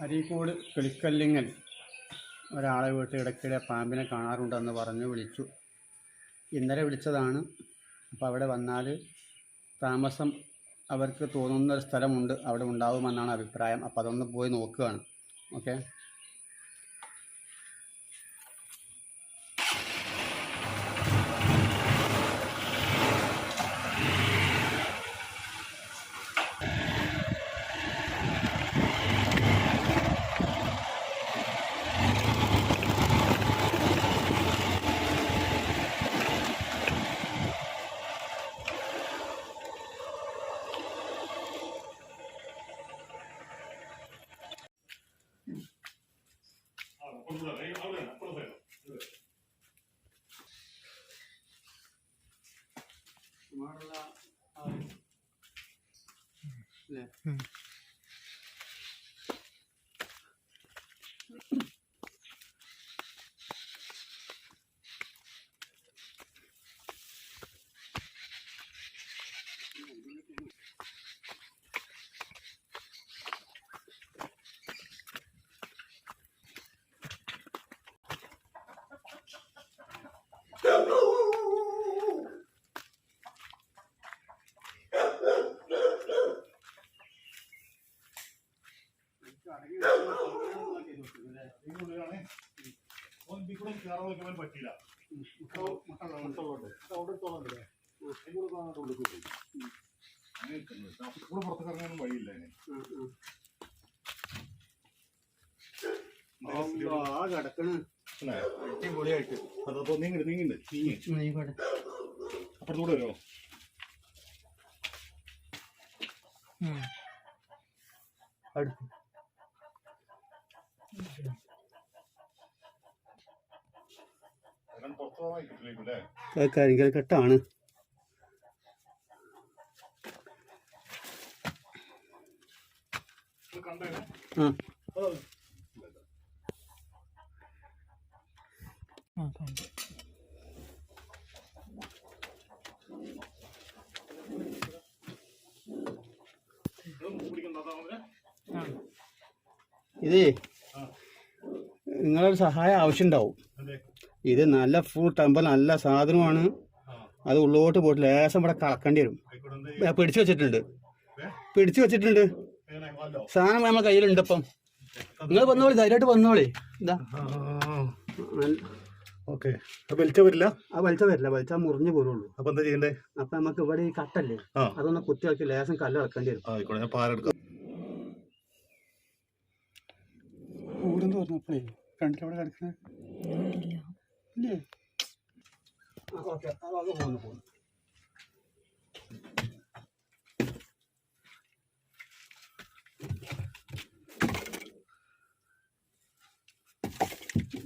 അരീക്കോട് കിളിക്കല്ലിങ്ങൽ. ഒരാളെ വീട്ടിൽ ഇടയ്ക്കിടെ പാമ്പിനെ കാണാറുണ്ടെന്ന് പറഞ്ഞ് വിളിച്ചു. ഇന്നലെ വിളിച്ചതാണ്. അപ്പോൾ അവിടെ വന്നാൽ താമസം അവർക്ക് തോന്നുന്ന ഒരു സ്ഥലമുണ്ട്. അവിടെ ഉണ്ടാവുമെന്നാണ് അഭിപ്രായം. അപ്പോൾ അതൊന്ന് പോയി നോക്കുകയാണ്. ഓക്കെ? അവിടെ അപ്പുറത്ത് സുമാറുള്ള അല്ലേ പറ്റില്ല പുറത്തേക്ക് ഇറങ്ങാനും വഴിയില്ല അടിപൊളിയായിട്ട്. അതപ്പോ നീങ്ങണ്ട് നീങ്ങണ്ട് നീങ്ങി ആയിക്കോട്ടെ അപ്പുറത്തൂടെ വരുമോ അടുത്ത് കാരണം പുറത്തു പോകാൻ കിട്ടില്ലേക്കും അല്ലേ കരിങ്കൽ കെട്ടാണ്. ആ. ഇതേ. നിങ്ങളൊരു സഹായം ആവശ്യമുണ്ടാവും. ഇത് നല്ല ഫുൾ ടെമ്പർ നല്ല സാധനമാണ്. അത് ഉള്ളോട്ട് പോയിട്ട് ലേശം ഇവിടെ കളക്കേണ്ടി വരും. പിടിച്ചു വെച്ചിട്ടുണ്ട്? പിടിച്ചു വെച്ചിട്ടുണ്ട്. സാധനം നമ്മളെ കയ്യിലുണ്ട് ഇപ്പം. നിങ്ങൾ വന്നോളി ധൈര്യമായിട്ട് വന്നോളി. ഇതാ. ഓക്കെ. അപ്പൊ വലിച്ച വരില്ല? ആ വലിച്ച വരില്ല. വലിച്ച മുറിഞ്ഞു പോലുള്ളൂ അപ്പൊ എന്താ ചെയ്യണ്ടേ? അപ്പൊ നമുക്ക് ഇവിടെ ഈ കട്ടല്ലേ? അതൊന്ന് കുത്തി വെച്ച് ലേശം കല്ല് ഇറക്കേണ്ടി വരും. കൂടെന്ന് പറഞ്ഞപ്പോഴേ കണ്ടിട്ട് അവിടെ ഇല്ലേ ആ ഓക്കെ. അത് പോകുന്നു പോകുന്നു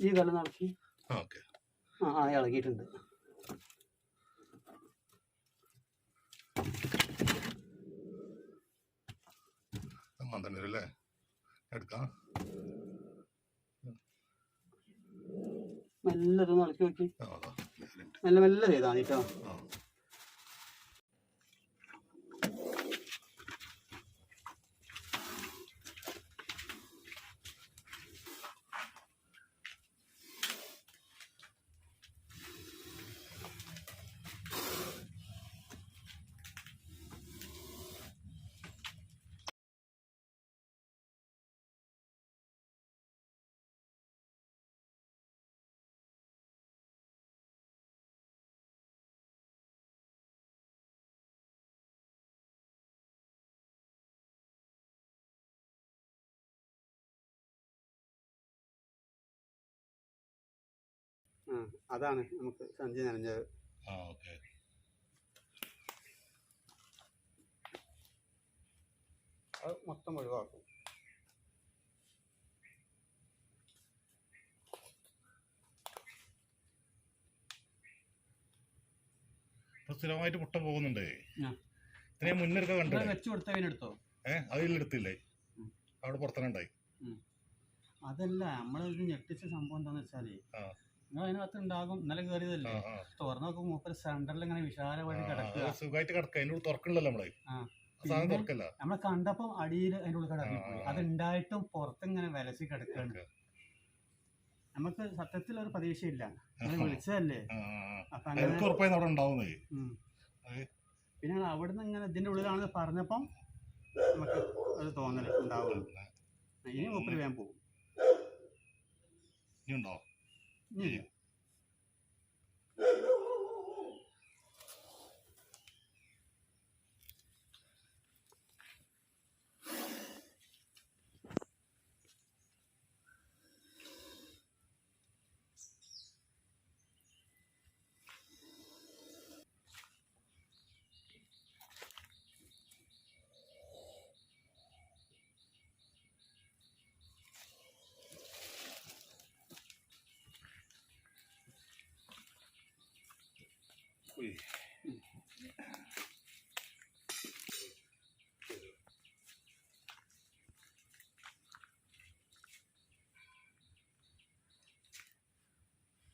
ഈ കല്ല് നടത്തി ആ ആ ഇളകിയിട്ടുണ്ട്. അല്ലേ എടുക്കാം. മെല്ലെ ഇതൊന്ന് ഇളക്കി നോക്കി. മെല്ലെ മെല്ലെ ചെയ്താൽ മതി കേട്ടോ. അതാണ് നമുക്ക് സഞ്ചി നനഞ്ഞത്. ആ ഓക്കെ. അത് മൊത്തം ഒഴിവാക്കും. സ്ഥിരമായിട്ട് മുട്ട പോകുന്നുണ്ടേ. ഇതിനെ മുന്നൊരുക്ക കണ്ടോ? വെച്ച് കൊടുത്തതിനെടുത്തോ ഏഹ് അതിലെടുത്തില്ലേ. അവിടെ പുറത്തനുണ്ടായി അതല്ല നമ്മളൊരു ഞെട്ടിച്ച സംഭവം എന്താന്ന് വെച്ചാൽ. നിങ്ങൾ അതിനകത്ത് ഉണ്ടാകും. ഇന്നലെ കയറിയതല്ലേ തുറന്നു നോക്കുമ്പോൾ മൂപ്പര് സെന്ററിൽ ഇങ്ങനെ വിശാലമായിട്ട് കിടക്കുക. സുഖമായിട്ട് കിടക്കുക. അതിനോട് തുറക്കണല്ലോ നമ്മളെ. കണ്ടപ്പം അടിയിൽ അതിന്റെ ഉള്ളിൽ ആ. അത് ഉണ്ടായിട്ടും പുറത്തിങ്ങനെ വിലസി കിടക്കുകയാണ് നമുക്ക് സത്യത്തിൽ ഒരു പ്രതീക്ഷയില്ല. വിളിച്ചതല്ലേ. അപ്പൊ അങ്ങനെ പിന്നെ അവിടുന്ന് ഇങ്ങനെ ഇതിന്റെ ഉള്ളിലാണ് പറഞ്ഞപ്പം നമുക്ക് ഒരു തോന്നൽ ഉണ്ടാവുള്ളൂ. ഇനി മൂപ്പര് വേഗം പോകും ഇനി ഉണ്ടോ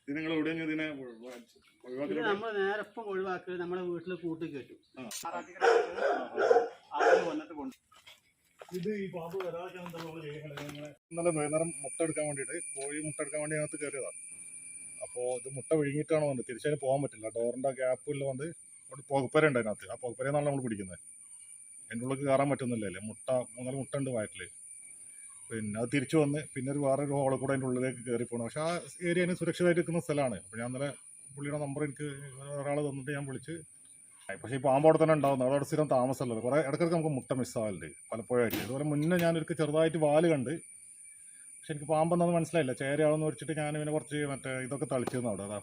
നിങ്ങൾ എവിടെയാണ് ഇതിനെ ഇത് നമ്മൾ നേരെ ഇപ്പം ഒഴിവാക്കി നമ്മളെ വീട്ടിൽ കൂട്ടി. ആളുകൾ ഇത് ഈ പാമ്പ് വരാതെ ഇന്നലെ വൈകുന്നേരം മുട്ട എടുക്കാൻ വേണ്ടിയിട്ട് കോഴി മുട്ട എടുക്കാൻ വേണ്ടി അതിനകത്ത് കയറിയതാണ് അപ്പോൾ ഇത് മുട്ട വിഴുങ്ങിയിട്ടാണ് വന്നത്. തിരിച്ചതിന് പോകാൻ പറ്റില്ല. ഡോറിന്റെ ഗ്യാപ്പിൽ വന്ന് അവിടെ പുകപ്പര ഉണ്ട് അതിനകത്ത്. ആ പുകപ്പരയെന്നാണ് നമ്മൾ പിടിക്കുന്നത്. എന്റെ ഉള്ളിൽ കയറാൻ പറ്റുന്നില്ലല്ലേ മുട്ട മൂന്നാൽ മുട്ട ഉണ്ട് വയറ്റിൽ പിന്നെ അത് തിരിച്ചു വന്ന് പിന്നെ ഒരു വേറൊരു ഹോളിൽ കൂടെ അതിന്റെ ഉള്ളിലേക്ക് കയറിപ്പോണം പക്ഷേ ആ ഏരിയ അതിന് സുരക്ഷിതമായിട്ട് നിൽക്കുന്ന സ്ഥലമാണ്. അപ്പോൾ ഞാൻ ഇന്നലെ പുള്ളിയുടെ നമ്പർ എനിക്ക് ഒരാൾ തന്നിട്ട് ഞാൻ വിളിച്ച് പക്ഷേ ഈ പാമ്പ് അവിടെ തന്നെ ഉണ്ടാവുന്നത് അവിടെ സ്ഥിരം താമസമല്ലോ കുറേ ഇടയ്ക്കിടയ്ക്ക് നമുക്ക് മുട്ട മിസ്സാവലുണ്ട് പലപ്പോഴായിട്ട്. അതുപോലെ മുന്നേ ഞാനൊരു ചെറുതായിട്ട് വാൽ കണ്ട് എനിക്ക് പാമ്പെന്നത് മനസ്സിലായില്ല. ചേരയാവെന്ന് വെച്ചിട്ട് ഞാൻ ഇവനെ കുറച്ച് മറ്റേ ഇതൊക്കെ തളിച്ചിരുന്നു അവിടെ. അതാ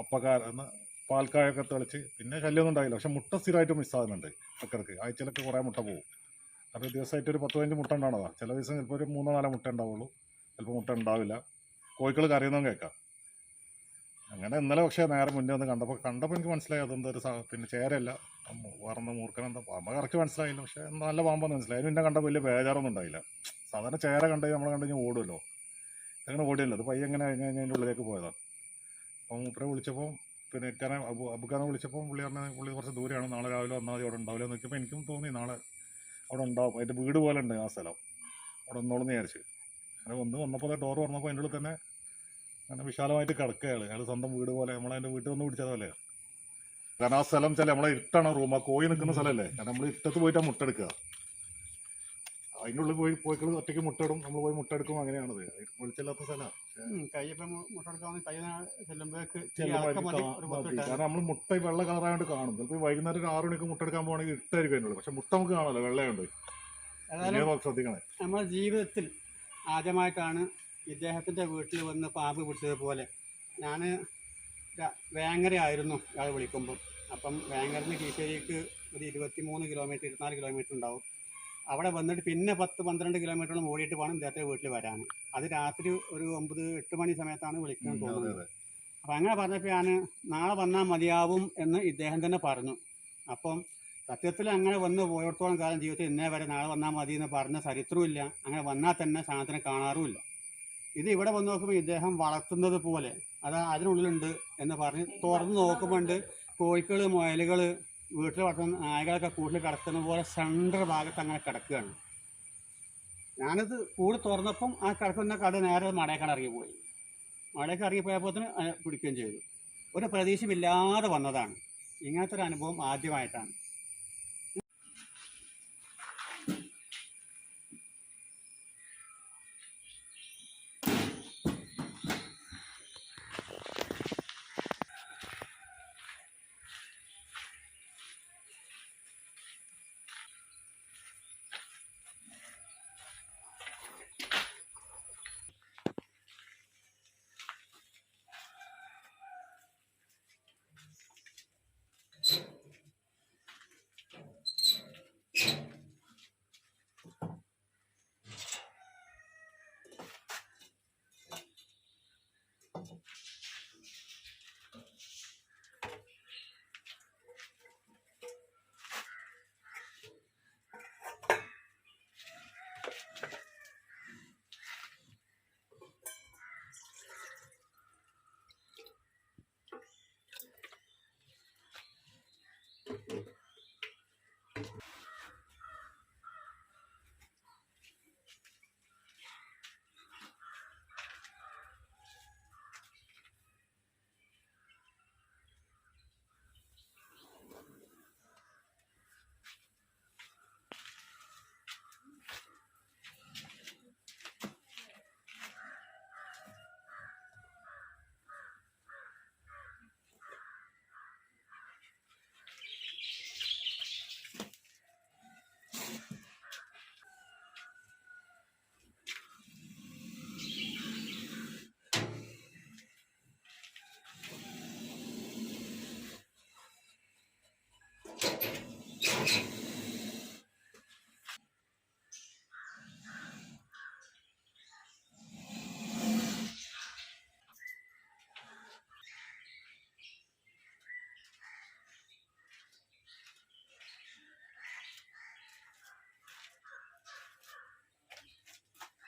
അപ്പക്കാര എന്ന പാൽക്കായൊക്കെ തെളിച്ച് പിന്നെ ശല്യമൊന്നും ഉണ്ടായില്ല. പക്ഷെ മുട്ട സ്ഥിരമായിട്ട് മിസ്സാകുന്നുണ്ട് ചക്കർക്ക് ആഴ്ചയിലൊക്കെ കുറേ മുട്ട പോകും അപ്പോൾ ദിവസമായിട്ട് ഒരു പത്ത് പതിനഞ്ച് മുട്ട ഉണ്ടാണതാ ചില ദിവസം ചിലപ്പോൾ ഒരു മൂന്നോ നാലോ മുട്ട ഉണ്ടാവുള്ളൂ. ചിലപ്പോൾ മുട്ട ഉണ്ടാവില്ല. കോഴിക്കൾ കരയുന്നതും കേൾക്കാം. അങ്ങനെ ഇന്നലെ പക്ഷേ നേരെ മുന്നേ ഒന്ന് കണ്ടപ്പോൾ കണ്ടപ്പോൾ എനിക്ക് മനസ്സിലായി അതെന്താ ഒരു പിന്നെ ചേരല്ല വറന്ന് മൂർക്കനെന്താ പാമ്പ് കറക്റ്റ് മനസ്സിലായില്ല. പക്ഷേ നല്ല പാമ്പെന്ന് മനസ്സിലായി. അതിന് പിന്നെ കണ്ടപ്പോൾ വലിയ ബേജാറൊന്നും ഉണ്ടായില്ല. സാധാരണ ചേര കണ്ടു നമ്മൾ കണ്ടു ഓടുമല്ലോ അങ്ങനെ ഓടിയല്ലോ. അത് പയ്യെ എങ്ങനെ കഴിഞ്ഞ് കഴിഞ്ഞാൽ അതിന്റെ ഉള്ളിലേക്ക് പോയതാണ് അപ്പോൾ മൂപ്പരെ വിളിച്ചപ്പോൾ പിന്നെ ഇക്കാനെ അബു അബുക്കാനെ വിളിച്ചപ്പോൾ പുള്ളി പറഞ്ഞ പുള്ളി കുറച്ച് ദൂരെയാണ്. നാളെ രാവിലെ വന്നാൽ മതി അവിടെ ഉണ്ടാവില്ല എന്ന് നോക്കിയപ്പോൾ എനിക്കും തോന്നി നാളെ അവിടെ ഉണ്ടാവും. അതിന്റെ വീട് പോലെ ഉണ്ട് ആ സ്ഥലം. അവിടെ ഒന്നോളെന്ന് വിചാരിച്ച്. അങ്ങനെ വന്ന് വന്നപ്പോൾ ഡോർ തുറന്നപ്പോൾ അതിന്റെ ഉള്ളിൽ തന്നെ അങ്ങനെ വിശാലമായിട്ട് കിടക്കുകയാണ് അയാൾ സ്വന്തം വീട് പോലെ. നമ്മളതിന്റെ വീട്ടിൽ വന്ന് പിടിച്ചതല്ലേ കാരണം ആ സ്ഥലം ചില നമ്മളെ ഇട്ടാണ് റൂം. ആ കോഴി നിൽക്കുന്ന സ്ഥലമല്ലേ കാരണം നമ്മൾ ഇട്ടത്ത് പോയിട്ടാണ് മുട്ട എടുക്കുക. അതിന്റെ ഉള്ളിൽ പോയി പോയിക്കൾ ഒറ്റയ്ക്ക് മുട്ടടും നമ്മൾ പോയി മുട്ട എടുക്കും അങ്ങനെയാണത് വെളിച്ചില്ലാത്ത സ്ഥലമാണ് കയ്യപ്പം കൈ ചെല്ലുമ്പോഴേക്ക് കാരണം നമ്മൾ മുട്ട വെള്ള കളറായോണ്ട് കാണും. ചിലപ്പോൾ വൈകുന്നേരം ഒരു ആറ് മണിക്ക് മുട്ട എടുക്കാൻ പോകണമെങ്കിൽ ഇട്ടായിരിക്കും അതിനുള്ളൂ പക്ഷെ മുട്ട നമുക്ക് കാണാമല്ലോ വെള്ളയുണ്ട് ശ്രദ്ധിക്കണേ. നമ്മുടെ ജീവിതത്തിൽ ആദ്യമായിട്ടാണ് ഇദ്ദേഹത്തിന്റെ വീട്ടിൽ വന്ന് പാമ്പ് പിടിച്ചത് പോലെ ഞാൻ വേങ്ങര ആയിരുന്നു ഇയാൾ വിളിക്കുമ്പോൾ അപ്പം വേങ്ങരന്ന് കീശേരിക്ക് ഒരു ഇരുപത്തി മൂന്ന് കിലോമീറ്റർ ഇരുപത്തിനാല് കിലോമീറ്റർ ഉണ്ടാവും. അവിടെ വന്നിട്ട് പിന്നെ പത്ത് പന്ത്രണ്ട് കിലോമീറ്ററോളം ഓടിയിട്ട് വേണം ഇദ്ദേഹത്തെ വീട്ടിൽ വരാൻ. അത് രാത്രി ഒരു ഒമ്പത് എട്ട് മണി സമയത്താണ് വിളിക്കാൻ തോന്നുന്നത്. അതെ. അപ്പം അങ്ങനെ പറഞ്ഞപ്പോൾ ഞാൻ നാളെ വന്നാൽ മതിയാവും എന്ന് ഇദ്ദേഹം തന്നെ പറഞ്ഞു. അപ്പം സത്യത്തിൽ അങ്ങനെ വന്ന് പോയിടത്തോളം കാലം ജീവിതത്തിൽ ഇന്നേ വരെ നാളെ വന്നാൽ മതി എന്ന് പറഞ്ഞ ചരിത്രമില്ല അങ്ങനെ വന്നാൽ തന്നെ സാധനത്തിനെ കാണാറുമില്ല ഇത് ഇവിടെ വന്ന് നോക്കുമ്പോൾ ഇദ്ദേഹം വളർത്തുന്നത് പോലെ അത് അതിനുള്ളിലുണ്ട് എന്ന് പറഞ്ഞ് തുറന്ന് നോക്കുമ്പോൾ കോഴികൾ മുയലുകൾ വീട്ടിൽ വളർത്തുന്ന നായകളൊക്കെ കൂട്ടിൽ കിടക്കുന്ന പോലെ സെൻട്രൽ ഭാഗത്ത് അങ്ങനെ കിടക്കുകയാണ്. ഞാനത് കൂട് തുറന്നപ്പം ആ കിടക്കുന്ന കട നേരെ മടയക്കട ഇറങ്ങിപ്പോയി മടയൊക്കെ ഇറങ്ങിപ്പോയപ്പോൾ പിടിക്കുകയും ചെയ്തു. ഒരു പ്രതീക്ഷയില്ലാതെ വന്നതാണ്. ഇങ്ങനത്തെ ഒരു അനുഭവം ആദ്യമായിട്ടാണ്.